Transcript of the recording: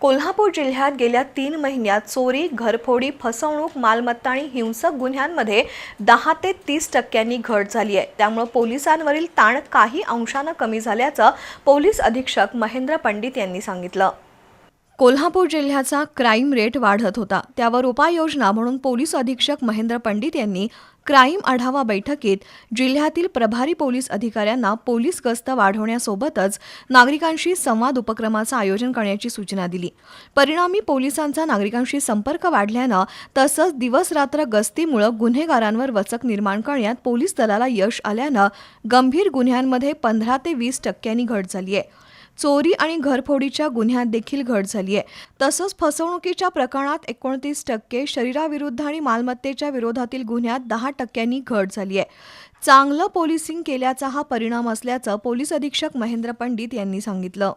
कोल्हापूर जिल्ह्यात गेल्या तीन महिन्यात चोरी घरफोडी फसवणूक मालमत्ता आणि हिंसक गुन्ह्यांमध्ये दहा ते तीस टक्क्यांनी घट झाली आहे. त्यामुळे पोलिसांवरील ताण काही अंशानं कमी झाल्याचं पोलीस अधीक्षक महेंद्र पंडित यांनी सांगितलं. कोल्हापूर जिल्ह्याचा क्राईम रेट वाढत होता. त्यावर उपाययोजना म्हणून पोलीस अधीक्षक महेंद्र पंडित यांनी क्राईम आढावा बैठकीत जिल्ह्यातील प्रभारी पोलीस अधिकाऱ्यांना पोलीस गस्त वाढवण्यासोबतच नागरिकांशी संवाद उपक्रमाचं आयोजन करण्याची सूचना दिली. परिणामी पोलिसांचा नागरिकांशी संपर्क वाढल्यानं तसंच दिवसरात्र गस्तीमुळं गुन्हेगारांवर वचक निर्माण करण्यात पोलीस दलाला यश आल्यानं गंभीर गुन्ह्यांमध्ये पंधरा ते वीस टक्क्यांनी घट झाली आहे चोरी आणि घरफोडीच्या गुन्ह्यात देखील घट झाली आहे. तसंच फसवणुकीच्या प्रकरणात एकोणतीस टक्के शरीराविरुद्ध आणि मालमत्तेच्या विरोधातील गुन्ह्यात दहा टक्क्यांनी घट झाली आहे. चांगलं पोलिसिंग केल्याचा हा परिणाम असल्याचं पोलीस अधीक्षक महेंद्र पंडित यांनी सांगितलं.